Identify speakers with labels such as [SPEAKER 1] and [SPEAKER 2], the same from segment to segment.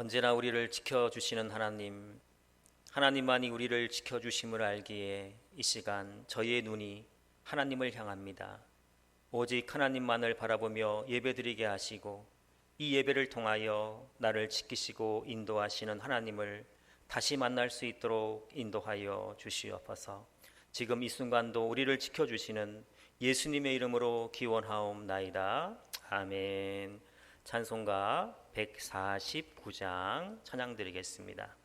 [SPEAKER 1] 언제나 우리를 지켜주시는 하나님, 하나님만이 우리를 지켜주심을 알기에 이 시간 저희의 눈이 하나님을 향합니다. 오직 하나님만을 바라보며 예배드리게 하시고 이 예배를 통하여 나를 지키시고 인도하시는 하나님을 다시 만날 수 있도록 인도하여 주시옵소서. 지금 이 순간도 우리를 지켜주시는 예수님의 이름으로 기원하옵나이다. 아멘. 찬송가 149장 찬양 드리겠습니다.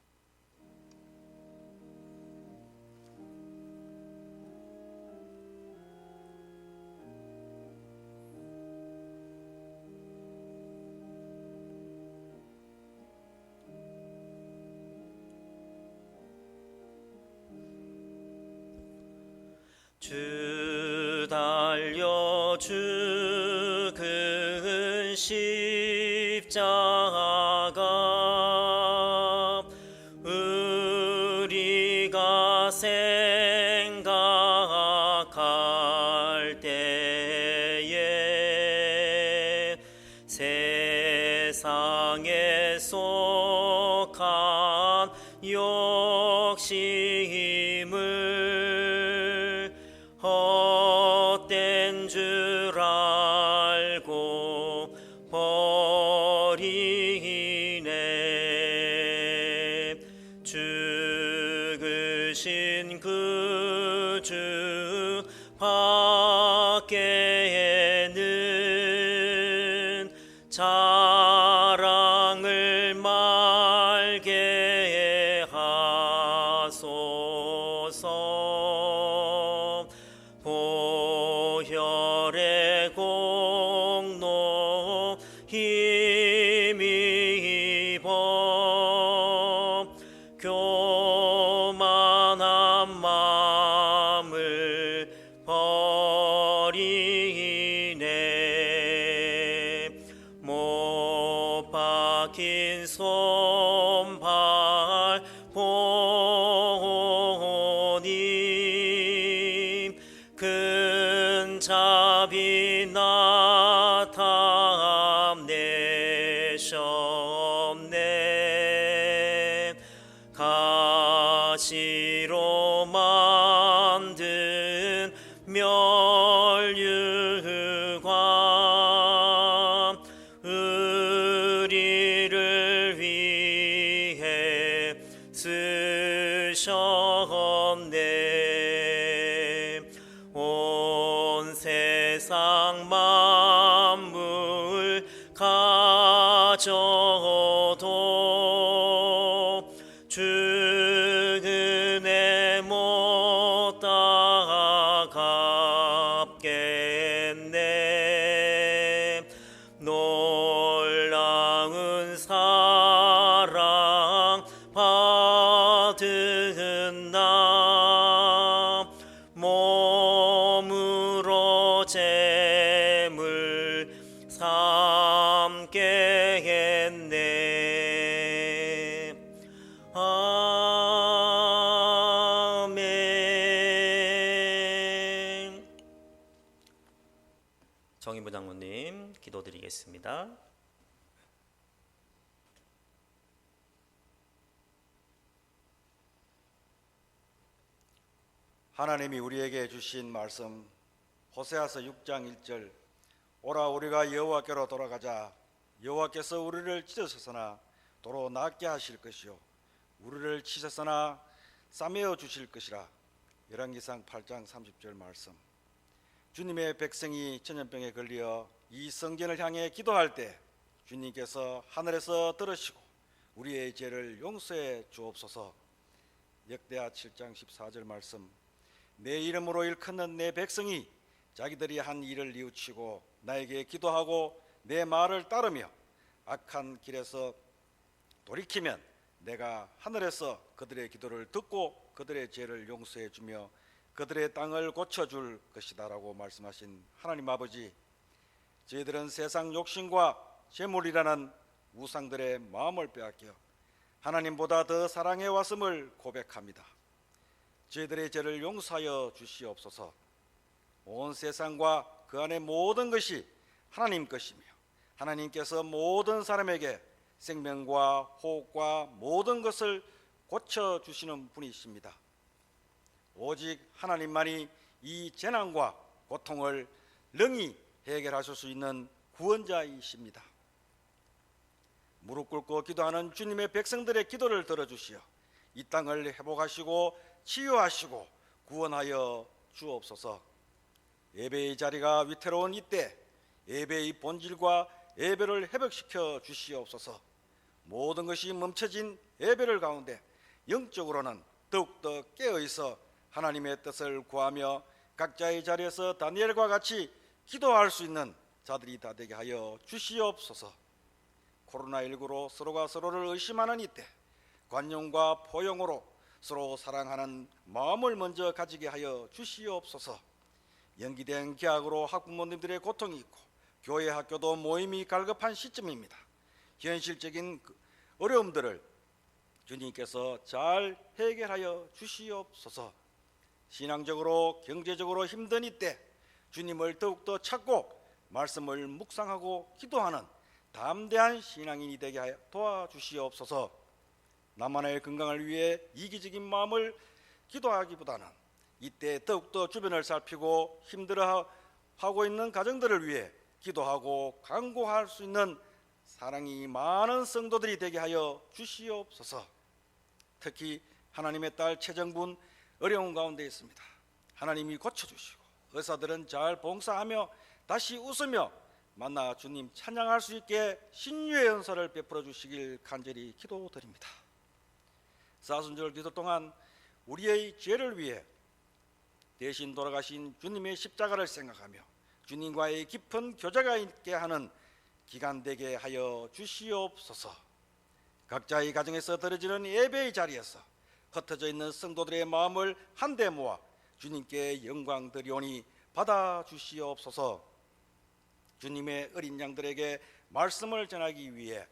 [SPEAKER 1] 우 하소서 만든 멸류 재물 삼게 했네 아멘 정인부 장로님 기도드리겠습니다.
[SPEAKER 2] 하나님이 우리에게 주신 말씀 호세아서 6장 1절 오라 우리가 여호와께로 돌아가자. 여호와께서 우리를 찢으셨으나 도로 낫게 하실 것이요. 우리를 치셨으나 싸매어 주실 것이라. 열왕기상 8장 30절 말씀. 주님의 백성이 전염병에 걸려 이 성전을 향해 기도할 때 주님께서 하늘에서 들으시고 우리의 죄를 용서해 주옵소서. 역대하 7장 14절 말씀. 내 이름으로 일컫는 내 백성이 자기들이 한 일을 뉘우치고 나에게 기도하고 내 말을 따르며 악한 길에서 돌이키면 내가 하늘에서 그들의 기도를 듣고 그들의 죄를 용서해 주며 그들의 땅을 고쳐 줄 것이다라고 말씀하신 하나님 아버지 저희들은 세상 욕심과 재물이라는 우상들의 마음을 빼앗겨 하나님보다 더 사랑해 왔음을 고백합니다. 저희들의 죄를 용서하여 주시옵소서. 온 세상과 그 안의 모든 것이 하나님 것이며 하나님께서 모든 사람에게 생명과 호흡과 모든 것을 고쳐 주시는 분이십니다. 오직 하나님만이 이 재난과 고통을 능히 해결하실 수 있는 구원자이십니다. 무릎 꿇고 기도하는 주님의 백성들의 기도를 들어주시어 이 땅을 회복하시고 치유하시고 구원하여 주옵소서. 예배의 자리가 위태로운 이때 예배의 본질과 예배를 회복시켜 주시옵소서. 모든 것이 멈춰진 예배를 가운데 영적으로는 더욱더 깨어 있어 하나님의 뜻을 구하며 각자의 자리에서 다니엘과 같이 기도할 수 있는 자들이 다 되게 하여 주시옵소서. 코로나19로 서로가 서로를 의심하는 이때 관용과 포용으로 서로 사랑하는 마음을 먼저 가지게 하여 주시옵소서. 연기된 계약으로 학부모님들의 고통이 있고 교회 학교도 모임이 갈급한 시점입니다. 현실적인 그 어려움들을 주님께서 잘 해결하여 주시옵소서. 신앙적으로 경제적으로 힘든 이때 주님을 더욱더 찾고 말씀을 묵상하고 기도하는 담대한 신앙인이 되게 하여 도와주시옵소서. 나만의 건강을 위해 이기적인 마음을 기도하기보다는 이때 더욱더 주변을 살피고 힘들어하고 있는 가정들을 위해 기도하고 간구할 수 있는 사랑이 많은 성도들이 되게 하여 주시옵소서. 특히 하나님의 딸 최정분 어려운 가운데 있습니다. 하나님이 고쳐주시고 의사들은 잘 봉사하며 다시 웃으며 만나 주님 찬양할 수 있게 신유의 은사를 베풀어 주시길 간절히 기도드립니다. 사순절 기도 동안 우리의 죄를 위해 대신 돌아가신 주님의 십자가를 생각하며 주님과의 깊은 교제가 있게 하는 기간 되게 하여 주시옵소서. 각자의 가정에서 드려지는 예배의 자리에서 흩어져 있는 성도들의 마음을 한데 모아 주님께 영광 드리오니 받아 주시옵소서. 주님의 어린 양들에게 말씀을 전하기 위해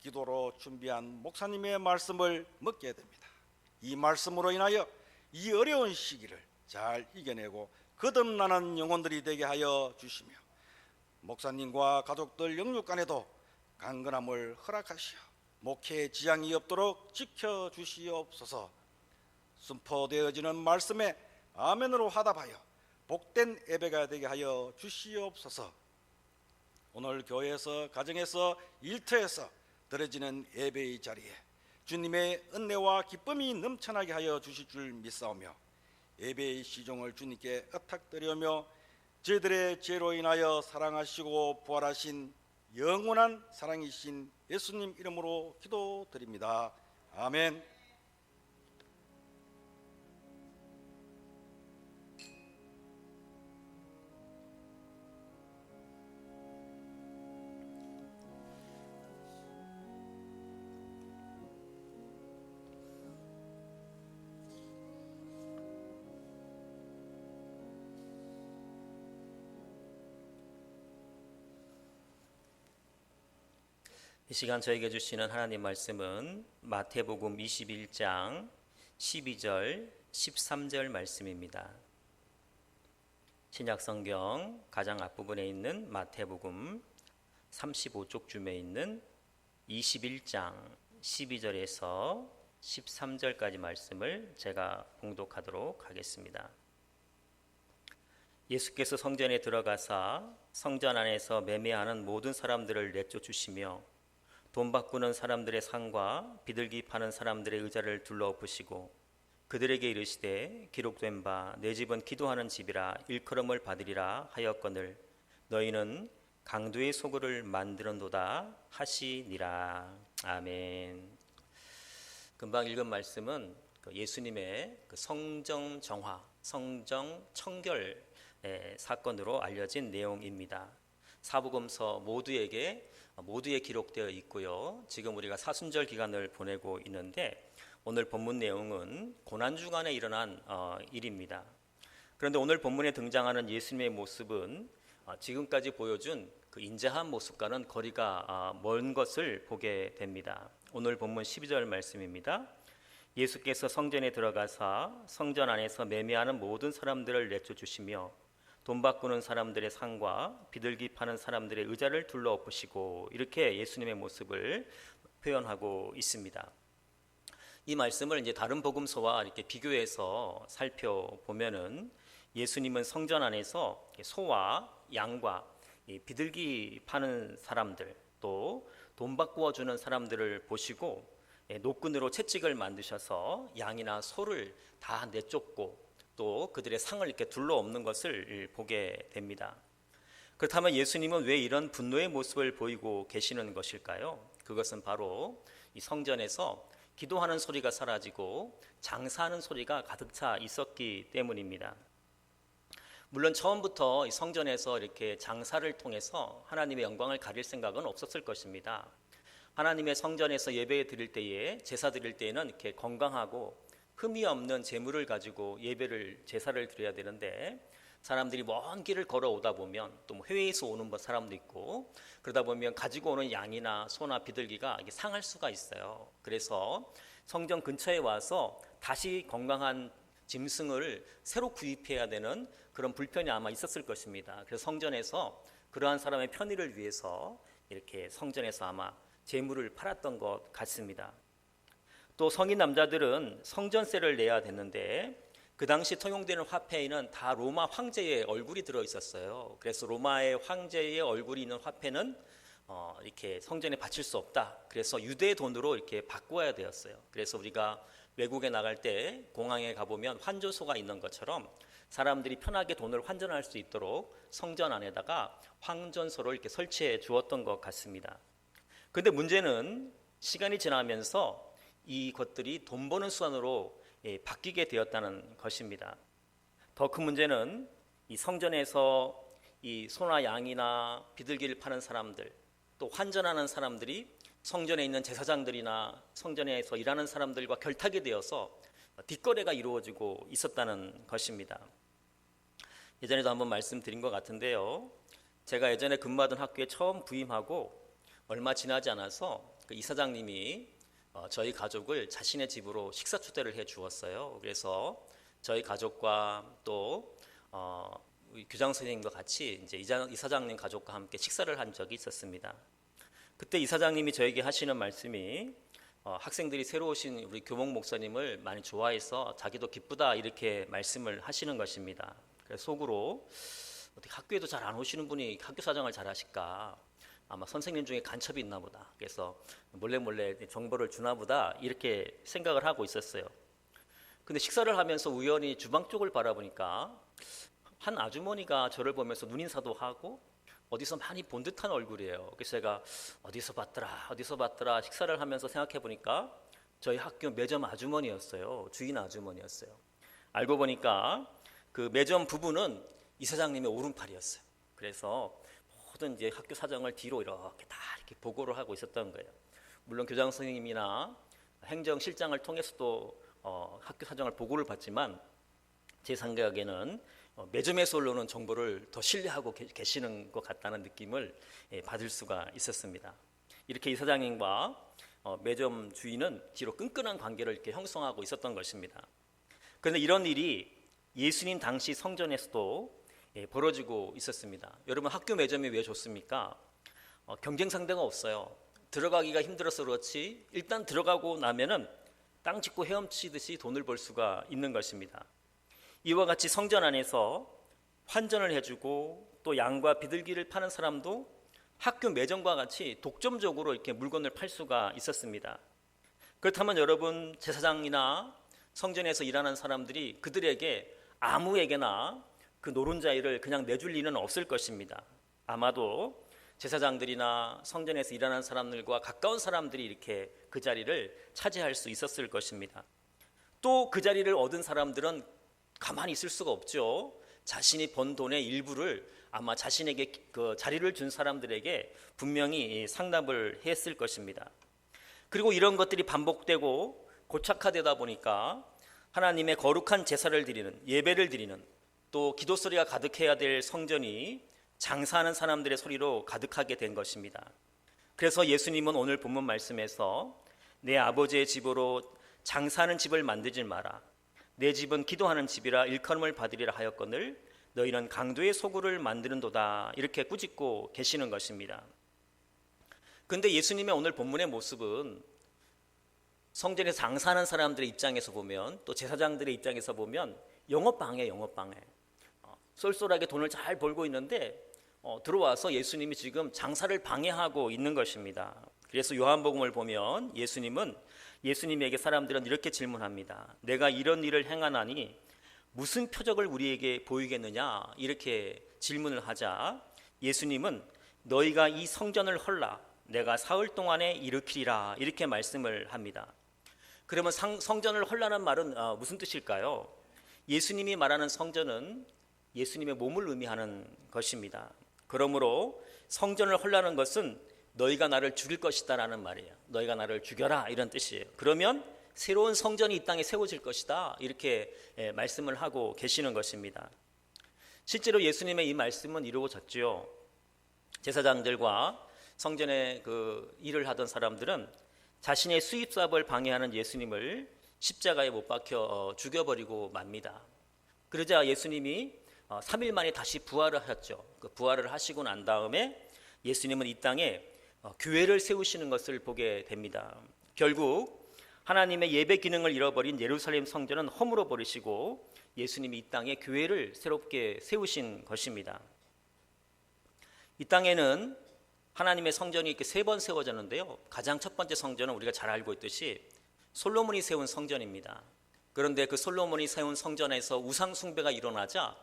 [SPEAKER 2] 기도로 준비한 목사님의 말씀을 먹게 됩니다. 이 말씀으로 인하여 이 어려운 시기를 잘 이겨내고 거듭나는 영혼들이 되게 하여 주시며 목사님과 가족들 영육 간에도 강건함을 허락하시어 목회에 지장이 없도록 지켜 주시옵소서. 순포되어지는 말씀에 아멘으로 화답하여 복된 예배가 되게 하여 주시옵소서. 오늘 교회에서 가정에서 일터에서 드려지는 예배의 자리에 주님의 은혜와 기쁨이 넘쳐나게 하여 주실 줄 믿사오며 예배의 시종을 주님께 의탁드리며 저희들의 죄로 인하여 사랑하시고 부활하신 영원한 사랑이신 예수님 이름으로 기도드립니다. 아멘.
[SPEAKER 1] 이 시간 저에게 주시는 하나님 말씀은 마태복음 21장 12절 13절 말씀입니다. 신약 성경 가장 앞부분에 있는 마태복음 35쪽 쯤에 있는 21장 12절에서 13절까지 말씀을 제가 봉독하도록 하겠습니다. 예수께서 성전에 들어가사 성전 안에서 매매하는 모든 사람들을 내쫓으시며 돈 바꾸는 사람들의 상과 비둘기 파는 사람들의 의자를 둘러엎으시고 그들에게 이르시되 기록된 바 내 집은 기도하는 집이라 일컬음을 받으리라 하였거늘 너희는 강도의 소굴을 만들었도다 하시니라 아멘. 금방 읽은 말씀은 그 예수님의 그 성정 정화, 성정 청결 의 사건으로 알려진 내용입니다. 사복음서 모두에게 모두에 기록되어 있고요. 지금 우리가 사순절 기간을 보내고 있는데 오늘 본문 내용은 고난 주간에 일어난 어, 일입니다. 그런데 오늘 본문에 등장하는 예수님의 모습은 어, 지금까지 보여준 그 인자한 모습과는 거리가 어, 먼 것을 보게 됩니다. 오늘 본문 12절 말씀입니다. 예수께서 성전에 들어가사 성전 안에서 매매하는 모든 사람들을 내쫓으시며 돈 바꾸는 사람들의 상과 비둘기 파는 사람들의 의자를 둘러엎으시고 이렇게 예수님의 모습을 표현하고 있습니다. 이 말씀을 이제 다른 복음서와 이렇게 비교해서 살펴보면은 예수님은 성전 안에서 소와 양과 이 비둘기 파는 사람들 또 돈 바꾸어 주는 사람들을 보시고 예, 노끈으로 채찍을 만드셔서 양이나 소를 다 내쫓고 또 그들의 상을 이렇게 둘러엎는 것을 보게 됩니다. 그렇다면 예수님은 왜 이런 분노의 모습을 보이고 계시는 것일까요? 그것은 바로 이 성전에서 기도하는 소리가 사라지고 장사하는 소리가 가득 차 있었기 때문입니다. 물론 처음부터 이 성전에서 이렇게 장사를 통해서 하나님의 영광을 가릴 생각은 없었을 것입니다. 하나님의 성전에서 예배 드릴 때에 제사 드릴 때에는 이렇게 건강하고 흠이 없는 재물을 가지고 예배를 제사를 드려야 되는데 사람들이 먼 길을 걸어오다 보면 또 해외에서 오는 뭐 사람도 있고 그러다 보면 가지고 오는 양이나 소나 비둘기가 상할 수가 있어요. 그래서 성전 근처에 와서 다시 건강한 짐승을 새로 구입해야 되는 그런 불편이 아마 있었을 것입니다. 그래서 성전에서 그러한 사람의 편의를 위해서 이렇게 성전에서 아마 재물을 팔았던 것 같습니다. 또 성인 남자들은 성전세를 내야 됐는데 그 당시 통용되는 화폐에는 다 로마 황제의 얼굴이 들어 있었어요. 그래서 로마의 황제의 얼굴이 있는 화폐는 어, 이렇게 성전에 바칠 수 없다. 그래서 유대 돈으로 이렇게 바꾸어야 되었어요. 그래서 우리가 외국에 나갈 때 공항에 가보면 환전소가 있는 것처럼 사람들이 편하게 돈을 환전할 수 있도록 성전 안에다가 환전소를 이렇게 설치해 주었던 것 같습니다. 근데 문제는 시간이 지나면서 이 것들이 돈 버는 수단으로 예, 바뀌게 되었다는 것입니다. 더 큰 문제는 이 성전에서 이 소나 양이나 비둘기를 파는 사람들 또 환전하는 사람들이 성전에 있는 제사장들이나 성전에서 일하는 사람들과 결탁이 되어서 뒷거래가 이루어지고 있었다는 것입니다. 예전에도 한번 말씀드린 것 같은데요. 제가 예전에 근무하던 학교에 처음 부임하고 얼마 지나지 않아서 그 이사장님이 어, 저희 가족을 자신의 집으로 식사 초대를 해 주었어요. 그래서 저희 가족과 또 어, 교장 선생님과 같이 이제 이자, 이사장님 가족과 함께 식사를 한 적이 있었습니다. 그때 이사장님이 저에게 하시는 말씀이 어, 학생들이 새로 오신 우리 교목 목사님을 많이 좋아해서 자기도 기쁘다 이렇게 말씀을 하시는 것입니다. 그래서 속으로 어떻게 학교에도 잘 안 오시는 분이 학교 사정을 잘 하실까? 아마 선생님 중에 간첩이 있나 보다. 그래서 몰래 몰래 정보를 주나 보다 이렇게 생각을 하고 있었어요. 근데 식사를 하면서 우연히 주방 쪽을 바라보니까 한 아주머니가 저를 보면서 눈인사도 하고 어디서 많이 본 듯한 얼굴이에요. 그래서 제가 어디서 봤더라, 어디서 봤더라 식사를 하면서 생각해 보니까 저희 학교 매점 아주머니였어요. 주인 아주머니였어요. 알고 보니까 그 매점 부부는 이사장님의 오른팔이었어요. 그래서 모든 이제 학교 사정을 뒤로 이렇게 다 이렇게 보고를 하고 있었던 거예요. 물론 교장 선생님이나 행정실장을 통해서도 어, 학교 사정을 보고를 받지만 제 생각에는 어, 매점에서 올라오는 정보를 더 신뢰하고 계, 계시는 것 같다는 느낌을 예, 받을 수가 있었습니다. 이렇게 이사장님과 어, 매점 주인은 뒤로 끈끈한 관계를 이렇게 형성하고 있었던 것입니다. 그런데 이런 일이 예수님 당시 성전에서도 예, 벌어지고 있었습니다. 여러분 학교 매점이 왜 좋습니까? 어, 경쟁 상대가 없어요. 들어가기가 힘들어서 그렇지 일단 들어가고 나면은 땅 짚고 헤엄치듯이 돈을 벌 수가 있는 것입니다. 이와 같이 성전 안에서 환전을 해주고 또 양과 비둘기를 파는 사람도 학교 매점과 같이 독점적으로 이렇게 물건을 팔 수가 있었습니다. 그렇다면 여러분 제사장이나 성전에서 일하는 사람들이 그들에게 아무에게나 그 노른자위를 그냥 내줄 리는 없을 것입니다. 아마도 제사장들이나 성전에서 일하는 사람들과 가까운 사람들이 이렇게 그 자리를 차지할 수 있었을 것입니다. 또 그 자리를 얻은 사람들은 가만히 있을 수가 없죠. 자신이 번 돈의 일부를 아마 자신에게 그 자리를 준 사람들에게 분명히 상납을 했을 것입니다. 그리고 이런 것들이 반복되고 고착화되다 보니까 하나님의 거룩한 제사를 드리는 예배를 드리는 또 기도 소리가 가득해야 될 성전이 장사하는 사람들의 소리로 가득하게 된 것입니다. 그래서 예수님은 오늘 본문 말씀에서 내 아버지의 집으로 장사하는 집을 만들지 마라. 내 집은 기도하는 집이라 일컬음을 받으리라 하였거늘 너희는 강도의 소굴을 만드는도다 이렇게 꾸짖고 계시는 것입니다. 근데 예수님의 오늘 본문의 모습은 성전에서 장사하는 사람들의 입장에서 보면 또 제사장들의 입장에서 보면 영업방해 영업방해 어, 쏠쏠하게 돈을 잘 벌고 있는데 어, 들어와서 예수님이 지금 장사를 방해하고 있는 것입니다. 그래서 요한복음을 보면 예수님은 예수님에게 사람들은 이렇게 질문합니다. 내가 이런 일을 행하나니 무슨 표적을 우리에게 보이겠느냐 이렇게 질문을 하자 예수님은 너희가 이 성전을 헐라 내가 사흘 동안에 일으키리라 이렇게 말씀을 합니다. 그러면 상, 성전을 헐라는 말은 어, 무슨 뜻일까요? 예수님이 말하는 성전은 예수님의 몸을 의미하는 것입니다. 그러므로 성전을 헐라는 것은 너희가 나를 죽일 것이다라는 말이에요. 너희가 나를 죽여라 이런 뜻이에요. 그러면 새로운 성전이 이 땅에 세워질 것이다 이렇게 예, 말씀을 하고 계시는 것입니다. 실제로 예수님의 이 말씀은 이루어졌지요. 제사장들과 성전에 그 일을 하던 사람들은 자신의 수입 사업을 방해하는 예수님을 십자가에 못 박혀 어, 죽여버리고 맙니다. 그러자 예수님이 3일 만에 다시 부활을 하셨죠. 그 부활을 하시고 난 다음에 예수님은 이 땅에 어, 교회를 세우시는 것을 보게 됩니다. 결국 하나님의 예배 기능을 잃어버린 예루살렘 성전은 허물어 버리시고 예수님이 이 땅에 교회를 새롭게 세우신 것입니다. 이 땅에는 하나님의 성전이 이렇게 세 번 세워졌는데요. 가장 첫 번째 성전은 우리가 잘 알고 있듯이 솔로몬이 세운 성전입니다. 그런데 그 솔로몬이 세운 성전에서 우상 숭배가 일어나자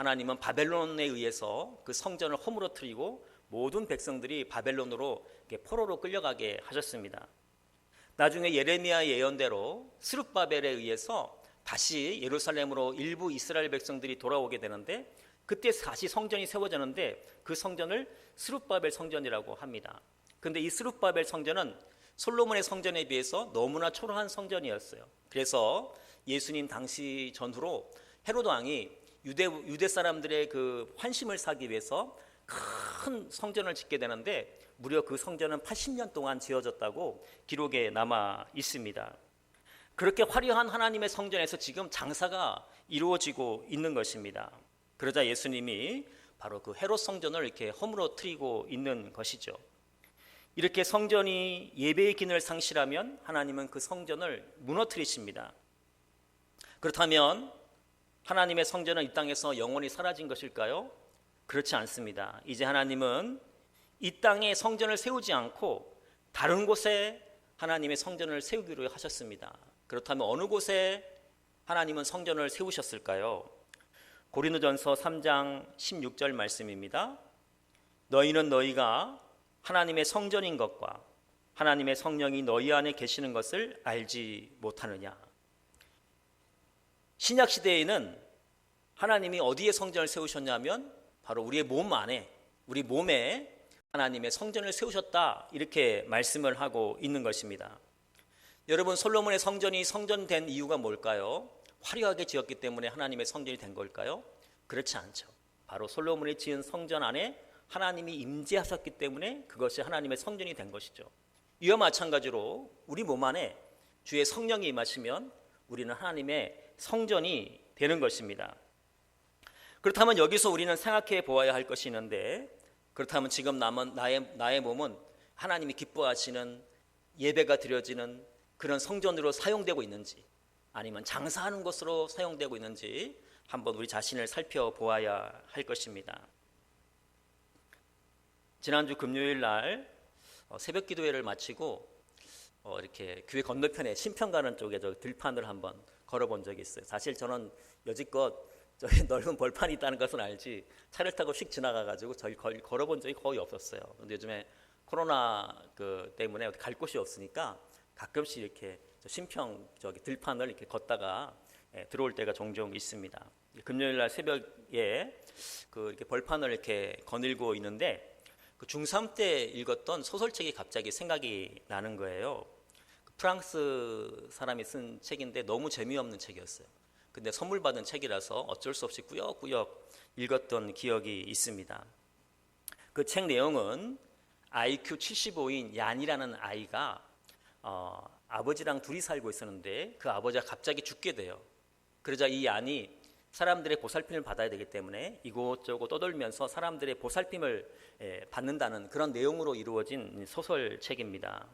[SPEAKER 1] 하나님은 바벨론에 의해서 그 성전을 허물어뜨리고 모든 백성들이 바벨론으로 포로로 끌려가게 하셨습니다. 나중에 예레미야 예언대로 스룹바벨에 의해서 다시 예루살렘으로 일부 이스라엘 백성들이 돌아오게 되는데 그때 다시 성전이 세워졌는데 그 성전을 스룹바벨 성전이라고 합니다. 근데 이 스룹바벨 성전은 솔로몬의 성전에 비해서 너무나 초라한 성전이었어요. 그래서 예수님 당시 전후로 헤로드 왕이 유대 유대 사람들의 그 환심을 사기 위해서 큰 성전을 짓게 되는데 무려 그 성전은 80년 동안 지어졌다고 기록에 남아 있습니다. 그렇게 화려한 하나님의 성전에서 지금 장사가 이루어지고 있는 것입니다. 그러자 예수님이 바로 그 헤롯 성전을 이렇게 허물어뜨리고 있는 것이죠. 이렇게 성전이 예배의 기능을 상실하면 하나님은 그 성전을 무너뜨리십니다. 그렇다면 하나님의 성전은 이 땅에서 영원히 사라진 것일까요? 그렇지 않습니다. 이제 하나님은 이 땅에 성전을 세우지 않고 다른 곳에 하나님의 성전을 세우기로 하셨습니다. 그렇다면 어느 곳에 하나님은 성전을 세우셨을까요? 고린도전서 3장 16절 말씀입니다. 너희는 너희가 하나님의 성전인 것과 하나님의 성령이 너희 안에 계시는 것을 알지 못하느냐. 신약 시대에는 하나님이 어디에 성전을 세우셨냐면 바로 우리의 몸 안에 우리 몸에 하나님의 성전을 세우셨다 이렇게 말씀을 하고 있는 것입니다. 여러분 솔로몬의 성전이 성전된 이유가 뭘까요? 화려하게 지었기 때문에 하나님의 성전이 된 걸까요? 그렇지 않죠. 바로 솔로몬이 지은 성전 안에 하나님이 임재하셨기 때문에 그것이 하나님의 성전이 된 것이죠. 이와 마찬가지로 우리 몸 안에 주의 성령이 임하시면 우리는 하나님의 성전이 되는 것입니다. 그렇다면 여기서 우리는 생각해 보아야 할 것이 있는데 그렇다면 지금 남은 나의 나의 몸은 하나님이 기뻐하시는 예배가 드려지는 그런 성전으로 사용되고 있는지 아니면 장사하는 것으로 사용되고 있는지 한번 우리 자신을 살펴보아야 할 것입니다. 지난주 금요일 날 어, 새벽 기도회를 마치고 어, 이렇게 교회 건너편에 신평 가는 쪽에 저 들판을 한번 걸어본 적이 있어요. 사실 저는 여지껏 저기 넓은 벌판이 있다는 것은 알지 차를 타고 휙 지나가가지고 저기 걸, 걸어본 적이 거의 없었어요. 근데 요즘에 코로나 그 때문에 갈 곳이 없으니까 가끔씩 이렇게 저 신평 저기 들판을 이렇게 걷다가 예, 들어올 때가 종종 있습니다. 금요일 날 새벽에 그 이렇게 벌판을 이렇게 거닐고 있는데 그 중3 때 읽었던 소설책이 갑자기 생각이 나는 거예요. 그 프랑스 사람이 쓴 책인데 너무 재미없는 책이었어요. 근데 선물 받은 책이라서 어쩔 수 없이 꾸역꾸역 읽었던 기억이 있습니다. 그 책 내용은 IQ 75인 얀이라는 아이가 어, 아버지랑 둘이 살고 있었는데 그 아버지가 갑자기 죽게 돼요. 그러자 이 얀이 사람들의 보살핌을 받아야 되기 때문에 이곳저곳 떠돌면서 사람들의 보살핌을 예, 받는다는 그런 내용으로 이루어진 소설책입니다.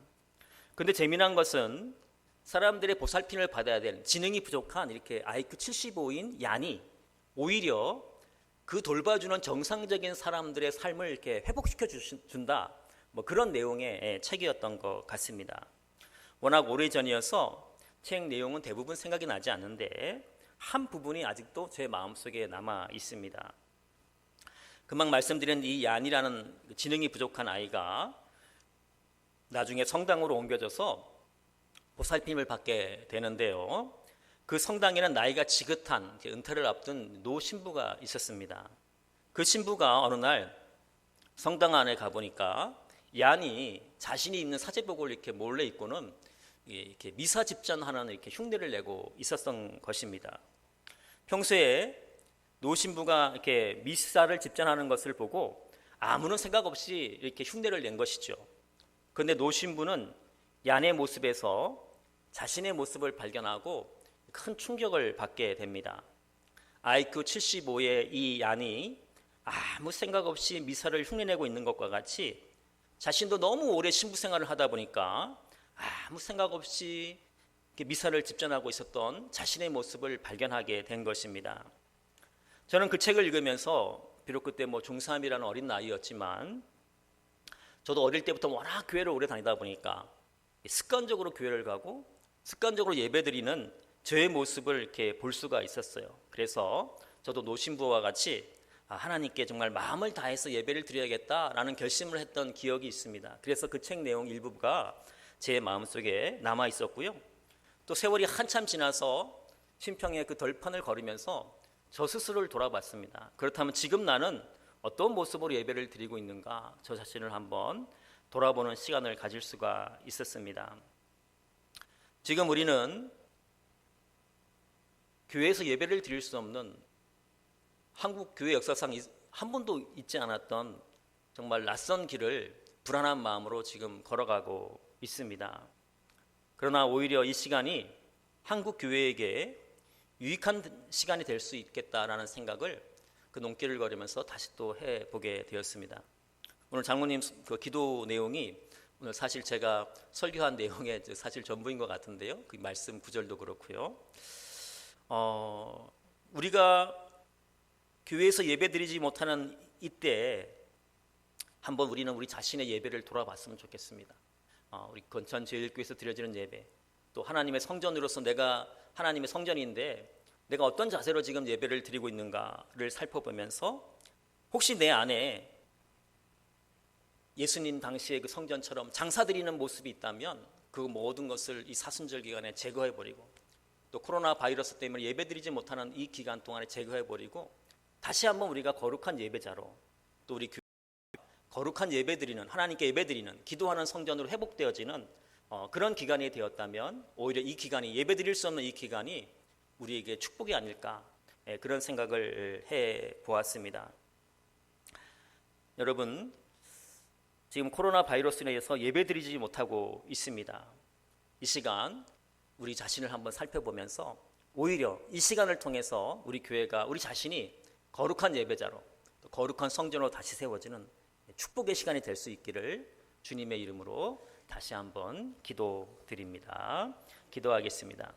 [SPEAKER 1] 근데 재미난 것은 사람들의 보살핌을 받아야 되는 지능이 부족한 이렇게 IQ 75인 얀이 오히려 그 돌봐주는 정상적인 사람들의 삶을 이렇게 회복시켜 준다. 뭐 그런 내용의 예, 책이었던 것 같습니다. 워낙 오래 전이어서 책 내용은 대부분 생각이 나지 않는데 한 부분이 아직도 제 마음속에 남아 있습니다. 금방 말씀드린 이 얀이라는 지능이 부족한 아이가 나중에 성당으로 옮겨져서 보살핌을 받게 되는데요. 그 성당에는 나이가 지긋한 은퇴를 앞둔 노 신부가 있었습니다. 그 신부가 어느 날 성당 안에 가보니까 얀이 자신이 입는 사제복을 이렇게 몰래 입고는 이렇게 미사 집전하는 이렇게 흉내를 내고 있었던 것입니다. 평소에 노신부가 이렇게 미사를 집전하는 것을 보고 아무런 생각 없이 이렇게 흉내를 낸 것이죠. 그런데 노신부는 얀의 모습에서 자신의 모습을 발견하고 큰 충격을 받게 됩니다. IQ 75의 이 얀이 아무 생각 없이 미사를 흉내내고 있는 것과 같이 자신도 너무 오래 신부 생활을 하다 보니까 아무 생각 없이 미사를 집전하고 있었던 자신의 모습을 발견하게 된 것입니다. 저는 그 책을 읽으면서 비록 그때 뭐 중3이라는 어린 나이였지만 저도 어릴 때부터 워낙 교회를 오래 다니다 보니까 습관적으로 교회를 가고 습관적으로 예배드리는 저의 모습을 이렇게 볼 수가 있었어요. 그래서 저도 노신부와 같이 아, 하나님께 정말 마음을 다해서 예배를 드려야겠다라는 결심을 했던 기억이 있습니다. 그래서 그 책 내용 일부가 제 마음속에 남아 있었고요. 또 세월이 한참 지나서 신평의 그 덜판을 걸으면서 저 스스로를 돌아봤습니다. 그렇다면 지금 나는 어떤 모습으로 예배를 드리고 있는가 저 자신을 한번 돌아보는 시간을 가질 수가 있었습니다. 지금 우리는 교회에서 예배를 드릴 수 없는 한국 교회 역사상 한 번도 있지 않았던 정말 낯선 길을 불안한 마음으로 지금 걸어가고 있습니다. 그러나 오히려 이 시간이 한국 교회에게 유익한 시간이 될 수 있겠다라는 생각을 그 농길을 걸으면서 다시 또 해보게 되었습니다. 오늘 장모님 그 기도 내용이 오늘 사실 제가 설교한 내용의 사실 전부인 것 같은데요. 그 말씀 구절도 그렇고요. 어, 우리가 교회에서 예배드리지 못하는 이때 한번 우리는 우리 자신의 예배를 돌아봤으면 좋겠습니다. 어, 우리 건천 제일교회에서 드려지는 예배, 또 하나님의 성전으로서 내가 하나님의 성전인데 내가 어떤 자세로 지금 예배를 드리고 있는가를 살펴보면서 혹시 내 안에 예수님 당시의 그 성전처럼 장사 드리는 모습이 있다면 그 모든 것을 이 사순절 기간에 제거해 버리고 또 코로나 바이러스 때문에 예배 드리지 못하는 이 기간 동안에 제거해 버리고 다시 한번 우리가 거룩한 예배자로 또 우리 거룩한 예배드리는 하나님께 예배드리는 기도하는 성전으로 회복되어지는 어, 그런 기간이 되었다면 오히려 이 기간이 예배드릴 수 없는 이 기간이 우리에게 축복이 아닐까 예, 그런 생각을 해 보았습니다. 여러분 지금 코로나 바이러스에 의해서 예배드리지 못하고 있습니다. 이 시간 우리 자신을 한번 살펴보면서 오히려 이 시간을 통해서 우리 교회가 우리 자신이 거룩한 예배자로 거룩한 성전으로 다시 세워지는 축복의 시간이 될 수 있기를 주님의 이름으로 다시 한번 기도드립니다. 기도하겠습니다.